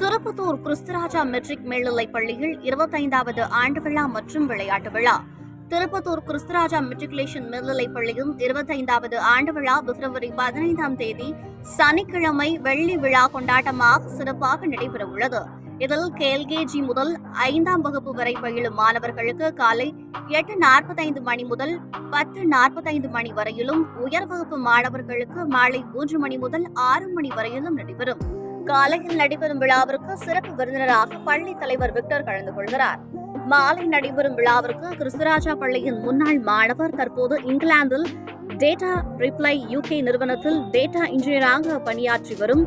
Tirupattur Christuraja matric மேல்நிலைப் பள்ளியில் இருபத்தைந்தாவது ஆண்டு விழா மற்றும் விளையாட்டு விழா. திருப்பத்தூர் கிறிஸ்துராஜா மெட்ரிகுலேஷன் மேல்நிலைப் பள்ளியும் இருபத்தைந்தாவது ஆண்டு விழா பிப்ரவரி பதினைந்தாம் தேதி சனிக்கிழமை வெள்ளி விழா கொண்டாட்டமாக சிறப்பாக நடைபெறவுள்ளது. இதில் கேஎல்கேஜி முதல் ஐந்தாம் வகுப்பு வரை பயிலும் மாணவர்களுக்கு காலை எட்டு நாற்பத்தைந்து மணி முதல் பத்து நாற்பத்தைந்து மணி வரையிலும் உயர் வகுப்பு மாணவர்களுக்கு மாலை மூன்று மணி முதல் ஆறு மணி வரையிலும் நடைபெறும். காலையில் நடைபெறும் விழாவிற்கு சிறப்பு விருந்தினராக பள்ளி தலைவர் விக்டர் கலந்து கொள்கிறார். மாலை நடைபெறும் விழாவிற்கு கிறிஸ்துராஜா பள்ளியின் முன்னாள் மாணவர் தற்போது இங்கிலாந்தில் டேட்டா ரிப்ளை யூகே நிறுவனத்தில் டேட்டா இன்ஜினியராக பணியாற்றி வரும்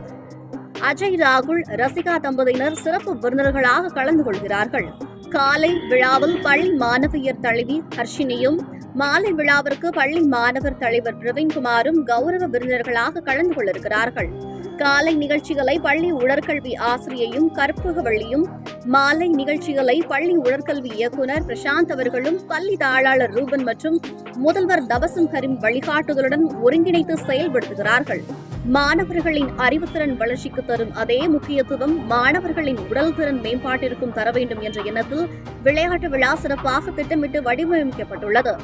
அஜய் ராகுல் ரசிகா தம்பதியினர் சிறப்பு விருந்தினர்களாக கலந்து கொள்கிறார்கள். காலை விழாவில் பள்ளி மாணவியர் தலைவி ஹர்ஷினியும் மாலை விழாவிற்கு பள்ளி மாணவர் தலைவர் பிரவீன்குமாரும் கௌரவ விருந்தினர்களாக கலந்து கொள்ளிருக்கிறார்கள். காலை நிகழ்ச்சிகளை பள்ளி உடற்கல்வி ஆசிரியையும் கற்பகவள்ளியும் மாலை நிகழ்ச்சிகளை பள்ளி உடற்கல்வி இயக்குனர் பிரசாந்த் அவர்களும் பள்ளி தாளாளர் ரூபன் மற்றும் முதல்வர் தவசம் கரீம் வழிகாட்டுதலுடன் ஒருங்கிணைத்து செயல்படுத்துகிறார்கள். மாணவர்களின் அறிவுத்திறன் வளர்ச்சிக்கு தரும் அதே முக்கியத்துவம் மாணவர்களின் உடல் திறன் மேம்பாட்டிற்கும் தர வேண்டும் என்ற எண்ணத்தில் விளையாட்டு விழா சிறப்பாக திட்டமிட்டு வடிவமைக்கப்பட்டுள்ளது.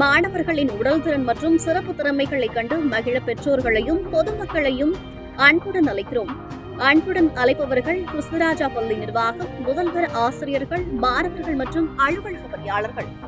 மாணவர்களின் உடல் திறன் மற்றும் சிறப்பு திறமைகளை கண்டு மகிழ பெற்றோர்களையும் பொதுமக்களையும் அன்புடன் அழைக்கிறோம். அன்புடன் அழைப்பவர்கள் கிறிஸ்துராஜா பள்ளி நிர்வாகம் முதல்வர் ஆசிரியர்கள் மாணவர்கள் மற்றும் அலுவலக பணியாளர்கள்.